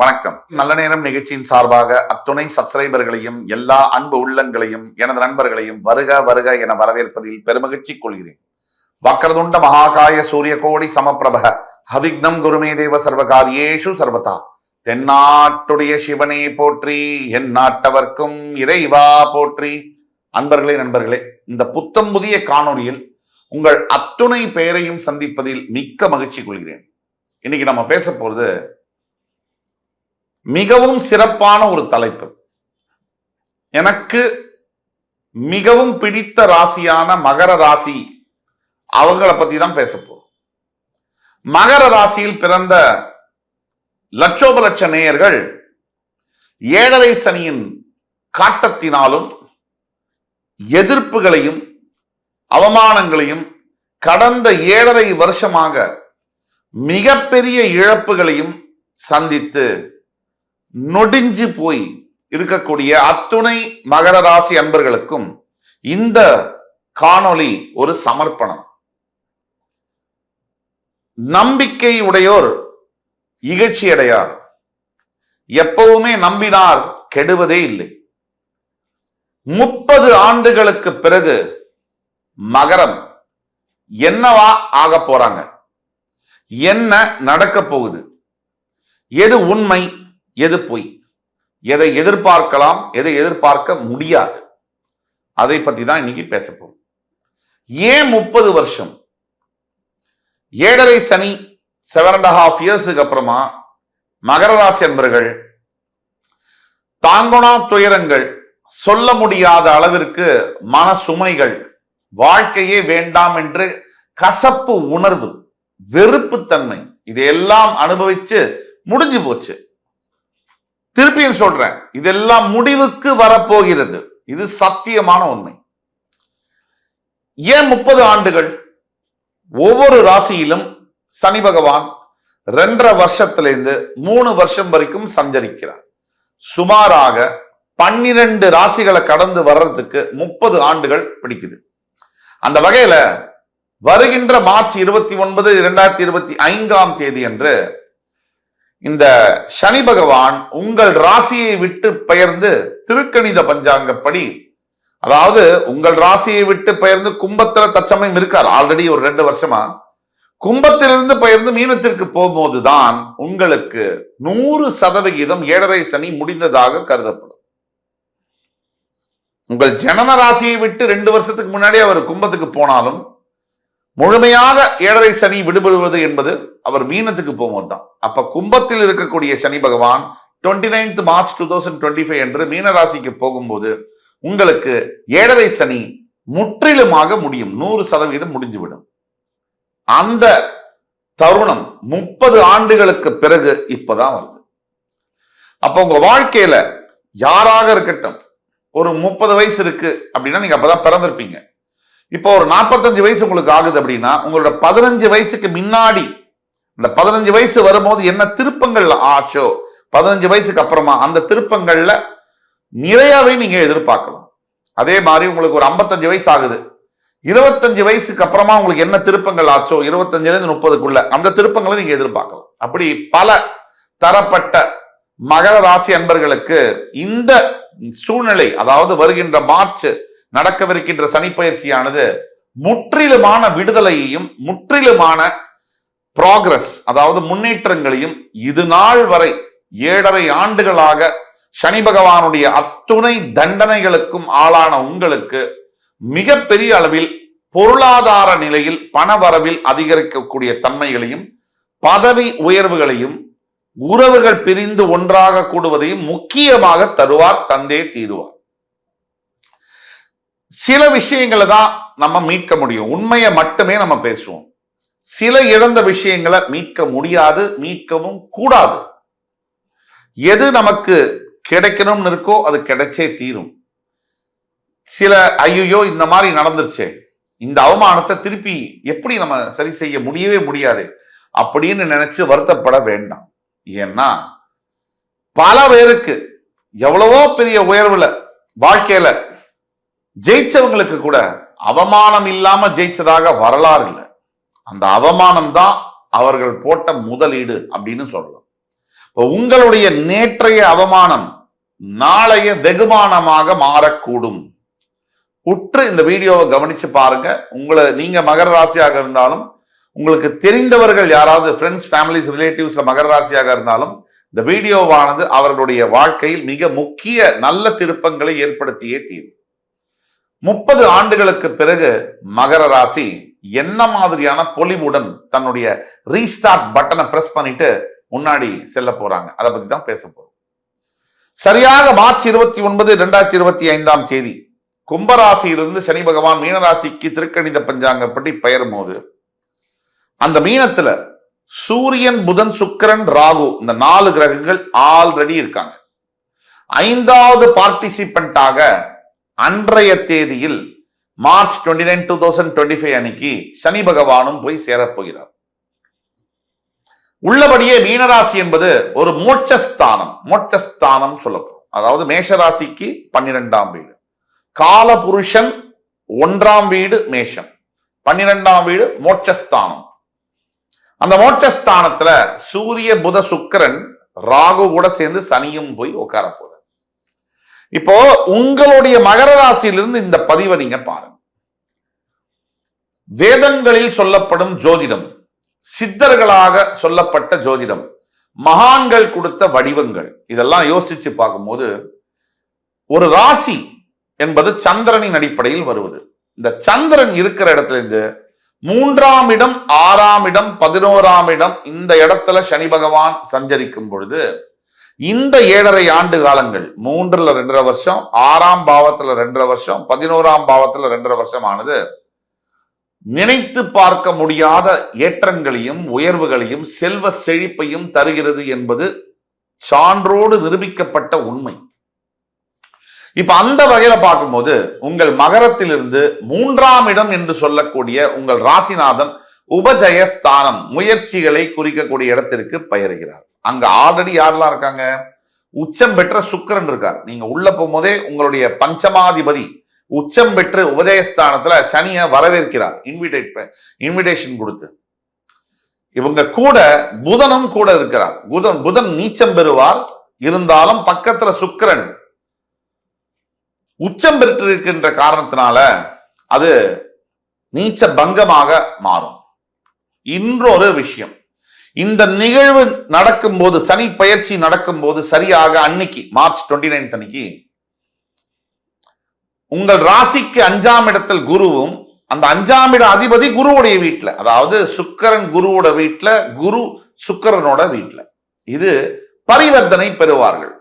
வணக்கம். நல்ல நேரம் நிகழ்ச்சியின் சார்பாக அத்துணை சப்ஸ்கிரைபர்களையும் எல்லா அன்பு உள்ளங்களையும் எனது நண்பர்களையும் வருக வருக என வரவேற்பதில் பெருமகிழ்ச்சி கொள்கிறேன். வக்கரதுண்ட மகாகாய சூரிய கோடி சமப்பிரப ஹவிக்னம் குருமே தேவ சர்வகாரியேஷு சர்வதா. தென்னாட்டுடைய சிவனே போற்றி என் நாட்டவர்க்கும் இறைவா போற்றி. அன்பர்களே நண்பர்களே இந்த புத்தம் புதிய காணொளியில் உங்கள் அத்துணை பெயரையும் சந்திப்பதில் மிக்க மகிழ்ச்சி கொள்கிறேன். இன்னைக்கு நம்ம பேச போறது மிகவும் சிறப்பான ஒரு தலைப்பு. எனக்கு மிகவும் பிடித்த ராசியான மகர ராசி அவங்கள பத்தி தான் பேச போறோம். மகர ராசியில் பிறந்த லட்சோப லட்ச நேயர்கள் ஏழரை சனியின் காட்டத்தினாலும் எதிர்ப்புகளையும் அவமானங்களையும் கடந்த ஏழரை வருஷமாக மிகப்பெரிய இழப்புகளையும் சந்தித்து நொடிஞ்சு போய் இருக்கக்கூடிய அத்துணை மகர ராசி அன்பர்களுக்கும் இந்த காணொளி ஒரு சமர்ப்பணம். நம்பிக்கை உடையோர் இகழ்ச்சி அடையார். எப்பவுமே நம்பினார் கெடுவதே இல்லை. முப்பது ஆண்டுகளுக்கு பிறகு மகரம் என்னவா ஆக போறாங்க? என்ன நடக்க போகுது? எது உண்மை? எது பொய்? எதை எதிர்பார்க்கலாம் எதை எதிர்பார்க்க முடியாது. அதை பத்தி தான் இன்னைக்கு பேசப்போம் ஏன் முப்பது வருஷம்? ஏழரை சனி செவன் அண்ட் ஹாஃப் இயர்ஸுக்கு அப்புறமா மகர ராசி என்பர்கள் தாங்குணா துயரங்கள் சொல்ல முடியாத அளவிற்கு மன சுமைகள் வாழ்க்கையே வேண்டாம் என்று கசப்பு உணர்வு வெறுப்புத்தன்மை இதையெல்லாம் அனுபவிச்சு முடிஞ்சு போச்சு. திருப்பியும் சொல்றேன். இதெல்லாம் முடிவுக்கு வரப்போகிறது. இது சத்தியமான உண்மை. ஏன் முப்பது ஆண்டுகள் ஒவ்வொரு ராசியிலும் சனி பகவான் ரெண்டரை வருஷத்திலிருந்து மூணு வருஷம் வரைக்கும் சஞ்சரிக்கிறார். சுமாராக பன்னிரண்டு ராசிகளை கடந்து வர்றதுக்கு முப்பது ஆண்டுகள் பிடிக்குது. அந்த வகையில வருகின்ற மார்ச் இருபத்தி ஒன்பது இரண்டாயிரத்தி இருபத்தி ஐந்தாம் தேதி அன்று இந்த சனி பகவான் உங்கள் ராசியை விட்டு பெயர்ந்து திருக்கணித பஞ்சாங்கப்படி அதாவது உங்கள் ராசியை விட்டு பெயர்ந்து கும்பத்துல தச்சமயம் இருக்கார் ஆல்ரெடி ஒரு ரெண்டு வருஷமா கும்பத்திலிருந்து பெயர்ந்து மீனத்திற்கு போகும்போதுதான் உங்களுக்கு நூறு சதவிகிதம் ஏழரை சனி முடிந்ததாக கருதப்படும். உங்கள் ஜனன ராசியை விட்டு ரெண்டு வருஷத்துக்கு முன்னாடி அவர் கும்பத்துக்கு போனாலும் முழுமையாக ஏழரை சனி விடுபடுவது என்பது அவர் மீனத்துக்கு போகும்போது தான். அப்ப கும்பத்தில் இருக்கக்கூடிய சனி பகவான் twenty ninth March two thousand twenty five என்று மீனராசிக்கு போகும்போது உங்களுக்கு ஏழரை சனி முற்றிலுமாக முடியும். நூறு சதவீதம் முடிஞ்சுவிடும். அந்த தருணம் முப்பது ஆண்டுகளுக்கு பிறகு இப்பதான் வருது. அப்ப உங்க வாழ்க்கையில யாராக இருக்கட்டும் ஒரு முப்பது வயசு இருக்கு அப்படின்னா நீங்க அப்பதான் பிறந்திருப்பீங்க. இப்போ ஒரு நாற்பத்தஞ்சு வயசு உங்களுக்கு ஆகுது அப்படின்னா உங்களோட பதினஞ்சு வயசுக்கு முன்னாடி இந்த பதினஞ்சு வயசு வரும்போது என்ன திருப்பங்கள் ஆச்சோ? பதினஞ்சு வயசுக்கு அப்புறமா அந்த திருப்பங்கள்ல நிறையவே நீங்க எதிர்பார்க்கலாம். அதே மாதிரி உங்களுக்கு ஒரு ஐம்பத்தஞ்சு வயசு ஆகுது. இருபத்தஞ்சு வயசுக்கு அப்புறமா உங்களுக்கு என்ன திருப்பங்கள் ஆச்சோ? இருபத்தஞ்சுலேருந்து முப்பதுக்குள்ள அந்த திருப்பங்களை நீங்க எதிர்பார்க்கலாம். அப்படி பல தரப்பட்ட மகர ராசி அன்பர்களுக்கு இந்த சூழ்நிலை அதாவது வருகின்ற மார்ச் நடக்கவிருக்கின்ற சனிப்பயிற்சியானது முற்றிலுமான விடுதலையையும் முற்றிலுமான ப்ராக்ரஸ் அதாவது முன்னேற்றங்களையும் இது நாள் வரை ஏழரை ஆண்டுகளாக சனி பகவானுடைய அத்துணை தண்டனைகளுக்கும் ஆளான உங்களுக்கு மிகப்பெரிய அளவில் பொருளாதார நிலையில் பணவரவில் அதிகரிக்கக்கூடிய தன்மைகளையும் பதவி உயர்வுகளையும் உறவுகள் பிரிந்து ஒன்றாக கூடுவதையும் முக்கியமாக தருவார் தந்தே தீருவார். சில விஷயங்களை தான் நம்ம மீட்க முடியும். உண்மையை மட்டுமே நம்ம பேசுவோம். சில இழந்த விஷயங்களை மீட்க முடியாது மீட்கவும் கூடாது. எது நமக்கு கிடைக்கணும்னு இருக்கோ அது கிடைச்சே தீரும். சில ஐயோ இந்த மாதிரி நடந்துருச்சே. இந்த அவமானத்தை திருப்பி எப்படி நம்ம சரி செய்ய முடியவே முடியாது அப்படின்னு நினைச்சு வருத்தப்பட வேண்டாம். ஏன்னா பல பேருக்கு எவ்வளவோ பெரிய உயர்வுல வாழ்க்கையில ஜெயிச்சவங்களுக்கு கூட அவமானம் இல்லாம ஜெயிச்சதாக வரலாறு இல்லை. அந்த அவமானம் தான் அவர்கள் போட்ட முதலீடு அப்படின்னு சொல்லலாம். இப்போ உங்களுடைய நேற்றைய அவமானம் நாளைய வெகுமானமாக மாறக்கூடும். உற்று இந்த வீடியோவை கவனிச்சு பாருங்க. உங்களை நீங்க மகர ராசியாக இருந்தாலும் உங்களுக்கு தெரிந்தவர்கள் யாராவது ஃப்ரெண்ட்ஸ் ஃபேமிலிஸ் ரிலேட்டிவ்ஸ் மகர ராசியாக இருந்தாலும் இந்த வீடியோவானது அவர்களுடைய வாழ்க்கையில் மிக முக்கிய நல்ல திருப்பங்களை ஏற்படுத்தியே தீரும். முப்பது ஆண்டுகளுக்கு பிறகு மகர ராசி என்ன மாதிரியான பொலிவுடன் தன்னுடைய ரீஸ்டார்ட் பட்டனை பிரஸ் பண்ணிட்டு முன்னாடி செல்ல போறாங்க. அதை பத்தி தான் பேச போறோம். சரியாக மார்ச் இருபத்தி ஒன்பது இரண்டாயிரத்தி இருபத்தி ஐந்தாம் தேதி கும்பராசியிலிருந்து சனி பகவான் மீனராசிக்கு திருக்கணித பஞ்சாங்கப்படி பெயரும் போது அந்த மீனத்துல சூரியன் புதன் சுக்கரன் ராகு இந்த நாலு கிரகங்கள் ஆல்ரெடி இருக்காங்க. ஐந்தாவது பார்ட்டிசிபெண்டாக அன்றைய தேதியில் March twenty nine two thousand twenty five அன்னைக்கு சனி பகவானும் போய் சேரப்போகிறார். உள்ளபடியே மீனராசி என்பது ஒரு மோட்சஸ்தானம் மோட்சஸ்தானம் சொல்லப்படும். அதாவது மேஷராசிக்கு பன்னிரெண்டாம் வீடு. காலபுருஷன் ஒன்றாம் வீடு மேஷம். பன்னிரெண்டாம் வீடு மோட்சஸ்தானம். அந்த மோட்சஸ்தானத்துல சூரிய புத சுக்கிரன் ராகு கூட சேர்ந்து சனியும் போய் உட்கார இப்போ உங்களுடைய மகர ராசியிலிருந்து இந்த பதிவை நீங்க பாருங்க. வேதங்களில் சொல்லப்படும் ஜோதிடம் சித்தர்களாக சொல்லப்பட்ட ஜோதிடம் மகான்கள் கொடுத்த வடிவங்கள் இதெல்லாம் யோசிச்சு பார்க்கும்போது ஒரு ராசி என்பது சந்திரனின் அடிப்படையில் வருவது. இந்த சந்திரன் இருக்கிற இடத்துல இருந்து மூன்றாம் இடம் ஆறாம் இடம் பதினோராம் இடம் இந்த இடத்துல சனி பகவான் சஞ்சரிக்கும் பொழுது இந்த ஏழரை ஆண்டு காலங்கள் மூன்றுல ரெண்டரை வருஷம் ஆறாம் பாவத்துல ரெண்டரை வருஷம் பதினோராம் பாவத்துல ரெண்டரை வருஷம் ஆனது நினைத்து பார்க்க முடியாத ஏற்றங்களையும் உயர்வுகளையும் செல்வ செழிப்பையும் தருகிறது என்பது சான்றோடு நிரூபிக்கப்பட்ட உண்மை. இப்ப அந்த வகையில பார்க்கும்போது உங்கள் மகரத்திலிருந்து மூன்றாம் இடம் என்று சொல்லக்கூடிய உங்கள் ராசிநாதன் உபஜயஸ்தானம் முயற்சிகளை குறிக்கக்கூடிய இடத்திற்கு பெயருகிறார். அங்க ஆல்ரெடி யாரெல்லாம் இருக்காங்க? உச்சம் பெற்ற சுக்கரன் இருக்கார். நீங்க உள்ள போகும்போதே உங்களுடைய பஞ்சமாதிபதி உச்சம் பெற்று உபஜயஸ்தானத்துல சனியை வரவேற்கிறார். இன்விடேட் இன்விடேஷன் கொடுத்து. இவங்க கூட புதனும் கூட இருக்கிறார். புதன் புதன் நீச்சம் பெறுவார். இருந்தாலும் பக்கத்துல சுக்கரன் உச்சம் பெற்றிருக்கின்ற காரணத்தினால அது நீச்ச பங்கமாக மாறும். இன்னொரு விஷயம். இந்த நிகழ்வு நடக்கும்போது சனி பயிற்சி நடக்கும்போது சரியாக அன்னைக்கு மார்ச் டுவெண்ட்டி நைன்த் அன்னைக்கு உங்கள் ராசிக்கு அஞ்சாம் இடத்தில் குருவும் அந்த அஞ்சாம் இட அதிபதி குருவுடைய வீட்டுல அதாவது சுக்கரன் குருவோட வீட்டுல குரு சுக்கரனோட வீட்டுல இது பரிவர்த்தனை பெறுவார்கள்.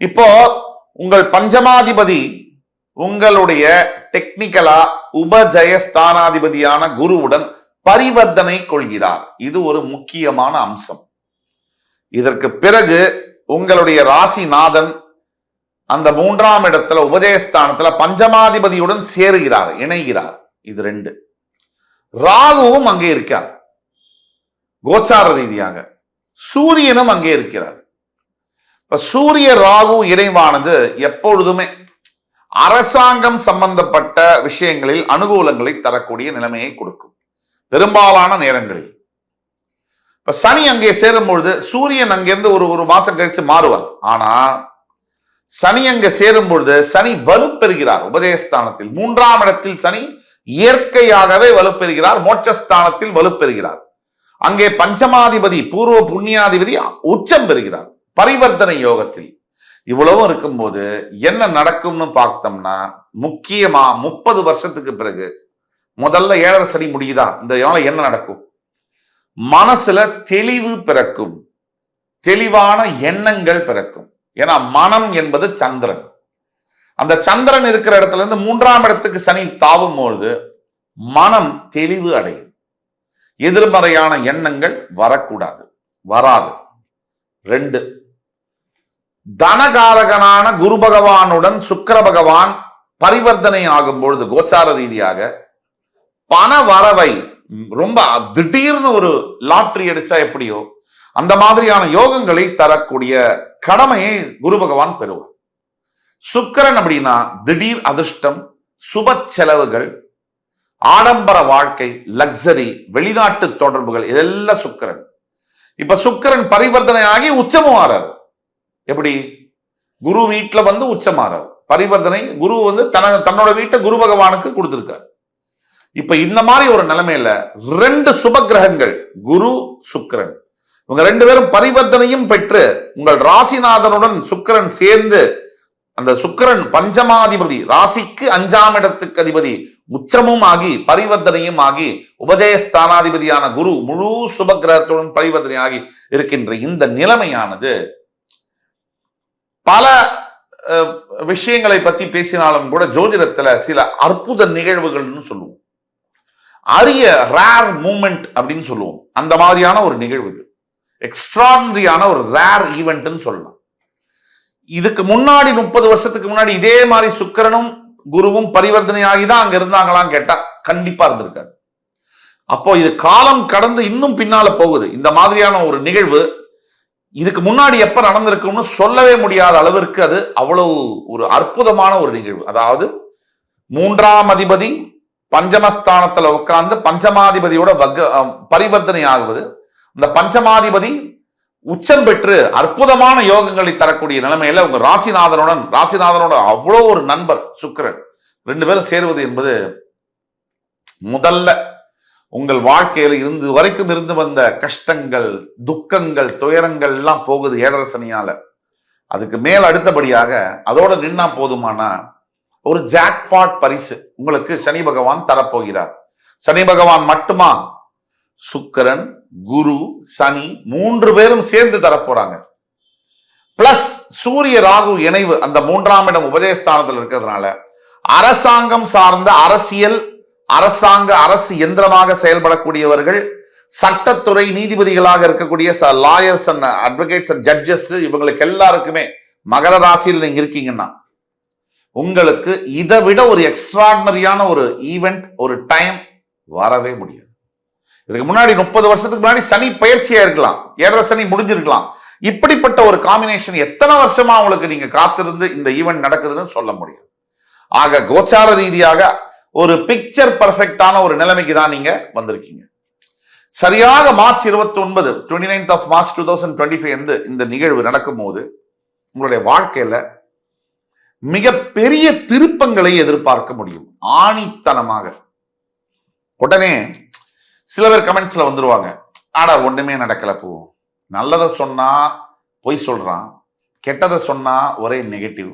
இப்போ உங்கள் பஞ்சமாதிபதி உங்களுடைய டெக்னிக்கலா உபஜயஸ்தானாதிபதியான குருவுடன் பரிவர்த்தனை கொள்கிறார். இது ஒரு முக்கியமான அம்சம். இதற்கு பிறகு உங்களுடைய ராசிநாதன் அந்த மூன்றாம் இடத்துல உபதேசஸ்தானத்துல பஞ்சமாதிபதியுடன் சேருகிறார் இணைகிறார். இது ரெண்டு. ராகுவும் அங்கே இருக்கார். கோச்சார ரீதியாக. சூரியனும் அங்கே இருக்கிறார். இப்ப சூரிய ராகு இணைவானது எப்பொழுதுமே அரசாங்கம் சம்பந்தப்பட்ட விஷயங்களில் அனுகூலங்களை தரக்கூடிய நிலைமையை கொடுக்கும். பெரும்பாலான நேரங்களில். இப்ப சனி அங்கே சேரும் பொழுது சூரியன் அங்கிருந்து ஒரு ஒரு மாசம் கழிச்சு மாறுவார். ஆனா சனி அங்க சேரும் பொழுது சனி வலுப்பெறுகிறார். உபதேசஸ்தானத்தில் மூன்றாம் இடத்தில் சனி இயற்கையாகவே வலுப்பெறுகிறார். மோட்சஸ்தானத்தில் வலுப்பெறுகிறார். அங்கே பஞ்சமாதிபதி பூர்வ புண்ணியாதிபதி உச்சம் பெறுகிறார். பரிவர்த்தனை யோகத்தில். இவ்வளவும் இருக்கும்போது என்ன நடக்கும்னு பார்த்தோம்னா முக்கியமா முப்பது வருஷத்துக்கு பிறகு முதல்ல ஏழரை சனி முடியுதா? இந்த இதனால என்ன நடக்கும்? மனசுல தெளிவு பிறக்கும். தெளிவான எண்ணங்கள் பிறக்கும். ஏன்னா மனம் என்பது சந்திரன். அந்த சந்திரன் இருக்கிற இடத்துல இருந்து மூன்றாம் இடத்துக்கு சனி தாவும் பொழுது மனம் தெளிவு அடையும். எதிர்மறையான எண்ணங்கள் வரக்கூடாது. வராது. ரெண்டு தனகாரகனான குரு பகவானுடன் சுக்கர பகவான் பரிவர்த்தனை ஆகும் பொழுது கோச்சார ரீதியாக பண வரவை ரொம்ப திடீர்னு ஒரு லாட்ரி அடிச்சா எப்படியோ அந்த மாதிரியான யோகங்களை தரக்கூடிய கடமையை குரு பகவான் பெறுவார். சுக்கிரன் அப்படின்னா திடீர் அதிர்ஷ்டம் சுப செலவுகள் ஆடம்பர வாழ்க்கை லக்ஸரி வெளிநாட்டு தொடர்புகள் இதெல்லாம் சுக்கிரன். இப்ப சுக்கிரன் பரிவர்த்தனை ஆகி உச்சமும் ஆறாரு. எப்படி? குரு வீட்டில் வந்து உச்சமாறார். பரிவர்த்தனை குரு வந்து தன தன்னோட வீட்டை குரு பகவானுக்கு கொடுத்திருக்காரு. இப்ப இந்த மாதிரி ஒரு நிலைமையில ரெண்டு சுப கிரகங்கள் குரு சுக்கிரன். இவங்க ரெண்டு பேரும் பரிவர்த்தனையும் பெற்று உங்கள் ராசிநாதனுடன் சுக்கிரன் சேர்ந்து அந்த சுக்கிரன் பஞ்சமாதிபதி ராசிக்கு அஞ்சாம் இடத்துக்கு அதிபதி உச்சமும் ஆகி பரிவர்த்தனையும் ஆகி உபஜயஸ்தானாதிபதியான குரு முழு சுபகிரகத்துடன் பரிவர்த்தனை ஆகி இருக்கின்ற இந்த நிலைமையானது. பல விஷயங்களை பத்தி பேசினாலும் கூட ஜோதிடத்துல சில அற்புத நிகழ்வுகள்னு சொல்லுவோம். அரிய ரேர் மூமெண்ட் அப்படின்னு சொல்லுவோம். அந்த மாதிரியான ஒரு நிகழ்வு இது. எக்ஸ்ட்ராடனரியான ஒரு ரேர் ஈவெண்ட்னு சொல்லலாம். இதுக்கு முன்னாடி முப்பது வருஷத்துக்கு முன்னாடி இதே மாதிரி சுக்கிரனும் குருவும் பரிவர்த்தனை ஆகி தான் அங்க இருந்தாங்களான்னு கேட்டா கண்டிப்பா இருந்திருக்காது. அப்போ இது காலம் கடந்து இன்னும் பின்னால போகுது. இந்த மாதிரியான ஒரு நிகழ்வு இதுக்கு முன்னாடி எப்ப நடந்திருக்கும்னு சொல்லவே முடியாத அளவிற்கு அது அவ்வளவு ஒரு அற்புதமான ஒரு நிகழ்வு. அதாவது மூன்றாம் அதிபதி பஞ்சமஸ்தானத்துல உட்கார்ந்து பஞ்சமாதிபதியோட வக்க அஹ், பரிவர்த்தனை ஆகுவது. இந்த பஞ்சமாதிபதி உச்சம் பெற்று அற்புதமான யோகங்களை தரக்கூடிய நிலைமையில உங்க ராசிநாதனுடன் ராசிநாதனோட அவ்வளோ ஒரு நண்பர் சுக்கரன். ரெண்டு பேரும் சேருவது என்பது முதல்ல உங்கள் வாழ்க்கையில் இருந்து வரைக்கும் இருந்து வந்த கஷ்டங்கள் துக்கங்கள் துயரங்கள் எல்லாம் போகுது ஏழரசனியால. அதுக்கு மேல் அடுத்தபடியாக அதோட நின்னா போதுமானா ஒரு ஜாக்பாட் பரிசு உங்களுக்கு சனி பகவான் தரப்போகிறார். சனி பகவான் மட்டுமா? சுக்கரன் குரு சனி மூன்று பேரும் சேர்ந்து தரப்போறாங்க. பிளஸ் சூரிய ராகு இணைவு அந்த மூன்றாம் இடம் உபஜயஸ்தானத்தில் இருக்கிறதுனால அரசாங்கம் சார்ந்த அரசியல் அரசாங்க அரசு எந்திரமாக செயல்படக்கூடியவர்கள் சட்டத்துறை நீதிபதிகளாக இருக்கக்கூடிய lawyers and advocates and judges இவங்களுக்கு எல்லாருக்குமே மகர ராசியில் நீங்க இருக்கீங்கன்னா உங்களுக்கு இதை விட ஒரு எக்ஸ்ட்ராடினரியான ஒரு ஈவெண்ட் ஒரு டைம் வரவே முடியாது. இதுக்கு முன்னாடி முப்பது வருஷத்துக்கு முன்னாடி சனி பயிற்சியா இருக்கலாம். ஏழரை சனி முடிஞ்சிருக்கலாம். இப்படிப்பட்ட ஒரு காம்பினேஷன் எத்தனை வருஷமா உங்களுக்கு நீங்க காத்திருந்து இந்த ஈவெண்ட் நடக்குதுன்னு சொல்ல முடியும். ஆக கோச்சார ரீதியாக ஒரு பிக்சர் பர்ஃபெக்டான ஒரு நிலைமைக்கு தான் நீங்க வந்திருக்கீங்க. சரியாக மார்ச் இருபத்தி ஒன்பது twenty ninth of March two thousand twenty five இந்த நிகழ்வு நடக்கும்போது உங்களுடைய வாழ்க்கையில மிகப்பெரிய திருப்பங்களை எதிர்பார்க்க முடியும். ஆணித்தனமாக. உடனே சில பேர் கமெண்ட்ஸ்ல வந்துருவாங்க. ஆடா ஒண்ணுமே நடக்கல பூ. நல்லதை சொன்னா பொய் சொல்றான். கெட்டதை சொன்னா ஒரே நெகட்டிவ்.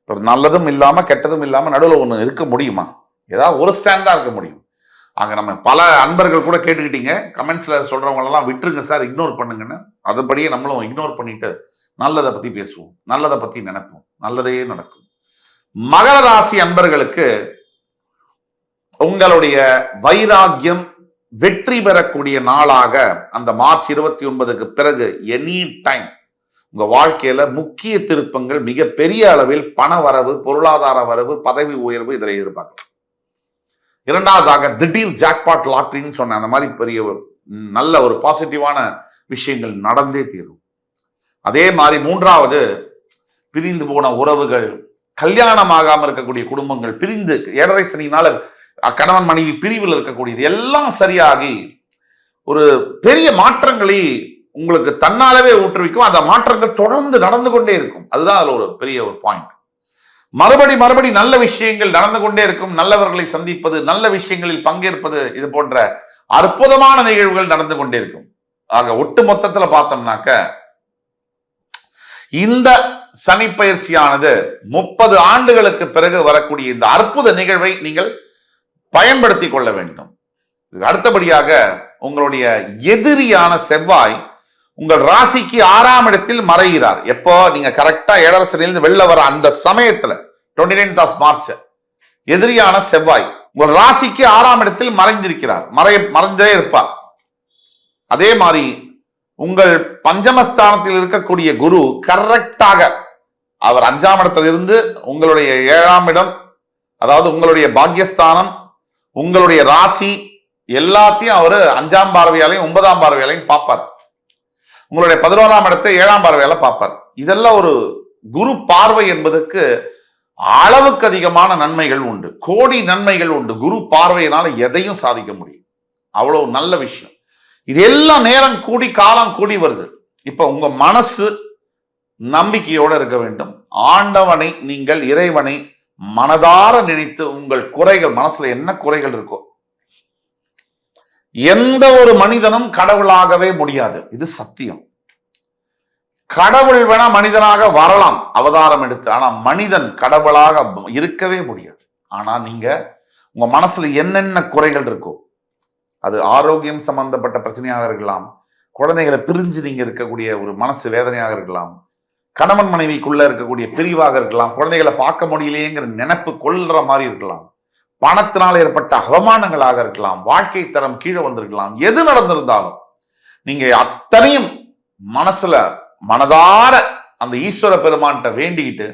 இப்போ நல்லதும் இல்லாம கெட்டதும் இல்லாம நடுவில் ஒன்று இருக்க முடியுமா? ஏதாவது ஒரு ஸ்டாண்ட் தான் இருக்க முடியும். அங்க நம்ம பல அன்பர்கள் கூட கேட்டுக்கிட்டீங்க. கமெண்ட்ஸ்ல சொல்கிறவங்களெல்லாம் விட்டுருங்க சார் இக்னோர் பண்ணுங்கன்னு. அதுபடியே நம்மளும் இக்னோர் பண்ணிட்டு நல்லதை பத்தி பேசுவோம் நல்லதை பத்தி நினைப்போம் நல்லதே நடக்கும். மகர ராசி அன்பர்களுக்கு உங்களுடைய வைராக்கியம் வெற்றி பெறக்கூடிய நாளாக அந்த மார்ச் இருபத்தி ஒன்பதுக்கு பிறகு எனி டைம் உங்க வாழ்க்கையில முக்கிய திருப்பங்கள் மிக பெரிய அளவில் பண வரவு பொருளாதார வரவு பதவி உயர்வு இதில் எதிர்பார்க்கலாம். இரண்டாவதாக திடீர் ஜாக்பாட் லாட்ரின்னு சொன்ன அந்த மாதிரி பெரிய ஒரு நல்ல ஒரு பாசிட்டிவான விஷயங்கள் நடந்தே தீரும். அதே மாதிரி மூன்றாவது பிரிந்து போன உறவுகள் கல்யாணமாகாமல் இருக்கக்கூடிய குடும்பங்கள் பிரிந்து ஏழரை சனினால கணவன் மனைவி பிரிவில் இருக்கக்கூடியது எல்லாம் சரியாகி ஒரு பெரிய மாற்றங்களை உங்களுக்கு தன்னாலவே ஊற்றுவிக்கும் அந்த மாற்றங்கள் தொடர்ந்து நடந்து கொண்டே இருக்கும். அதுதான் அதுல ஒரு பெரிய ஒரு பாயிண்ட் மறுபடி மறுபடி நல்ல விஷயங்கள் நடந்து கொண்டே இருக்கும். நல்லவர்களை சந்திப்பது நல்ல விஷயங்களில் பங்கேற்பது இது போன்ற அற்புதமான நிகழ்வுகள் நடந்து கொண்டே இருக்கும். ஆக ஒட்டு மொத்தத்துல பார்த்தோம்னாக்க இந்த சனி பயிற்சியானது முப்பது ஆண்டுகளுக்கு பிறகு வரக்கூடிய இந்த அற்புத நிகழ்வை நீங்கள் பயன்படுத்திக் கொள்ள வேண்டும். அடுத்தபடியாக உங்களுடைய எதிரியான செவ்வாய் உங்கள் ராசிக்கு ஆறாம் இடத்தில் மறைகிறார். எப்போ? நீங்க கரெக்டா ஏழரசனிலிருந்து வெளில வர அந்த சமயத்துல டுவெண்ட்டி நைன்த் ஆஃப் மார்ச் எதிரியான செவ்வாய் உங்கள் ராசிக்கு ஆறாம் இடத்தில் மறைந்திருக்கிறார். மறை மறைந்தே இருப்பார். அதே மாதிரி உங்கள் பஞ்சமஸ்தானத்தில் இருக்கக்கூடிய குரு கரெக்டாக அவர் அஞ்சாம் இடத்திலிருந்து உங்களுடைய ஏழாம் இடம் அதாவது உங்களுடைய பாக்யஸ்தானம் உங்களுடைய ராசி எல்லாத்தையும் அவர் அஞ்சாம் பார்வையாலையும் ஒன்பதாம் பார்வையாலையும் பார்ப்பார். உங்களுடைய பதினோராம் இடத்தை ஏழாம் பார்வையால பார்ப்பார். இதெல்லாம் ஒரு குரு பார்வை என்பதற்கு அளவுக்கு அதிகமான நன்மைகள் உண்டு. கோடி நன்மைகள் உண்டு. குரு பார்வையினால எதையும் சாதிக்க முடியும். அவ்வளவு நல்ல விஷயம். இது எல்லாம் நேரம் கூடி காலம் கூடி வருது. இப்ப உங்க மனசு நம்பிக்கையோட இருக்க வேண்டும். ஆண்டவனை நீங்கள் இறைவனை மனதார நினைத்து உங்கள் குறைகள் மனசுல என்ன குறைகள் இருக்கோ எந்த ஒரு மனிதனும் கடவுளாகவே முடியாது. இது சத்தியம். கடவுள் வேணா மனிதனாக வரலாம் அவதாரம் எடுத்து. ஆனா மனிதன் கடவுளாக இருக்கவே முடியாது. ஆனா நீங்க உங்க மனசுல என்னென்ன குறைகள் இருக்கோ அது ஆரோக்கியம் சம்பந்தப்பட்ட பிரச்சனையாக இருக்கலாம். குழந்தைகளை பிரிஞ்சு நீங்க இருக்கக்கூடிய ஒரு மனசு வேதனையாக இருக்கலாம். கணவன் மனைவிக்குள்ள இருக்கக்கூடிய பிரிவாக இருக்கலாம். குழந்தைகளை பார்க்க முடியலையேங்கிற நினைப்பு கொள்ற மாதிரி இருக்கலாம். பணத்தினால் ஏற்பட்ட அவமானங்களாக இருக்கலாம். வாழ்க்கை தரம் கீழே வந்திருக்கலாம். எது நடந்திருந்தாலும் நீங்க அத்தனையும் மனசுல மனதார அந்த ஈஸ்வர பெருமான்கிட்ட வேண்டிக்கிட்டு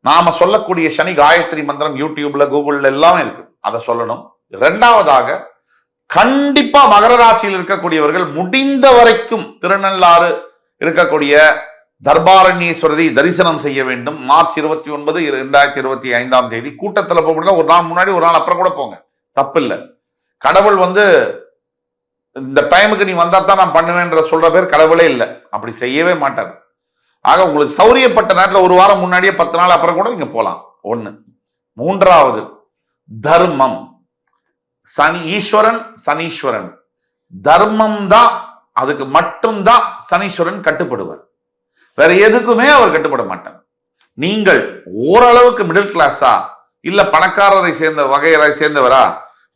நாம சொல்லக்கூடிய சனி காயத்ரி மந்திரம் யூடியூப்ல கூகுள்ல எல்லாமே இருக்கு. அதை சொல்லணும். ரெண்டாவதாக கண்டிப்பா மகர ராசியில் இருக்கக்கூடியவர்கள் முடிந்த வரைக்கும் திருநள்ளாறு இருக்கக்கூடிய தர்பாரண்யேஸ்வரரை தரிசனம் செய்ய வேண்டும். மார்ச் இருபத்தி ஒன்பது இரண்டாயிரத்தி இருபத்தி ஐந்தாம் தேதி. கூட்டத்தில் போக முடியல. ஒரு நாள் முன்னாடி ஒரு நாள் அப்புறம் கூட போங்க. தப்பில்லை. கடவுள் வந்து இந்த டைமுக்கு நீ வந்தா தான் நான் பண்ணுவேன்ற சொல்ற பேர் கடவுளே இல்லை. அப்படி செய்யவே மாட்டார். ஆக உங்களுக்கு சௌரியப்பட்ட நேரத்தில் ஒரு வாரம் முன்னாடியே பத்து நாள் அப்புறம் கூட நீங்க போகலாம் ஒன்று மூன்றாவது தர்மம். சனி ஈஸ்வரன் சனீஸ்வரன். தர்மம் தான் அதுக்கு மட்டும்தான் சனீஸ்வரன் கட்டுப்படுவார். வேற எதுக்குமே அவர் கட்டுப்பட மாட்டார். நீங்கள் ஓரளவுக்கு மிடில் கிளாஸா இல்ல பணக்காரரை சேர்ந்த வகையரை சேர்ந்தவரா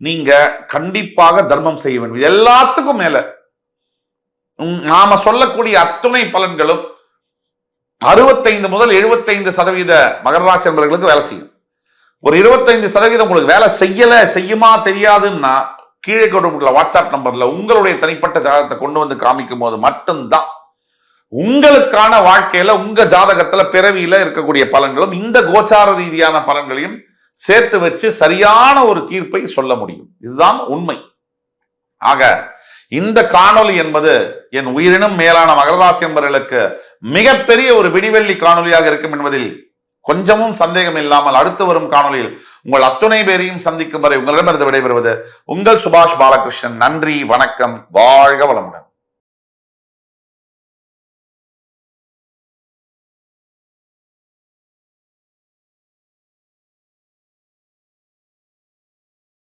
நீங்க கண்டிப்பாக தர்மம் செய்ய வேண்டும். எல்லாத்துக்கும் மேல. நாம சொல்லக்கூடிய அத்துணை பலன்களும் அறுபத்தைந்து முதல் எழுபத்தைந்து சதவீத மகராசி என்பவர்களுக்கு வேலை செய்யும். ஒரு இருபத்தைந்து சதவீதம் உங்களுக்கு வேலை செய்யலை செய்யுமா தெரியாதுன்னா கீழே கொடுக்கப்பட்டுள்ள வாட்ஸ்அப் நம்பர்ல உங்களுடைய தனிப்பட்ட ஜாதகத்தை கொண்டு வந்து காமிக்கும் போது மட்டும்தான் உங்களுக்கான வாழ்க்கையில உங்க ஜாதகத்துல பிறவியில இருக்கக்கூடிய பலன்களும் இந்த கோச்சார ரீதியான பலன்களையும் சேர்த்து வச்சு சரியான ஒரு தீர்ப்பை சொல்ல முடியும். இதுதான் உண்மை. ஆக இந்த காணொளி என்பது என் உயிரினும் மேலான மகராசி என்பவர்களுக்கு மிகப்பெரிய ஒரு விடிவெள்ளி காணொலியாக இருக்கும் என்பதில் கொஞ்சமும் சந்தேகம் இல்லாமல் அடுத்து வரும் காணொளியில் உங்கள் அத்துணை பேரையும் சந்திக்கும் வரை உங்களிடமிருந்து விடைபெறுவது உங்கள் சுபாஷ் பாலகிருஷ்ணன். நன்றி வணக்கம் வாழ்க வளமுடன்.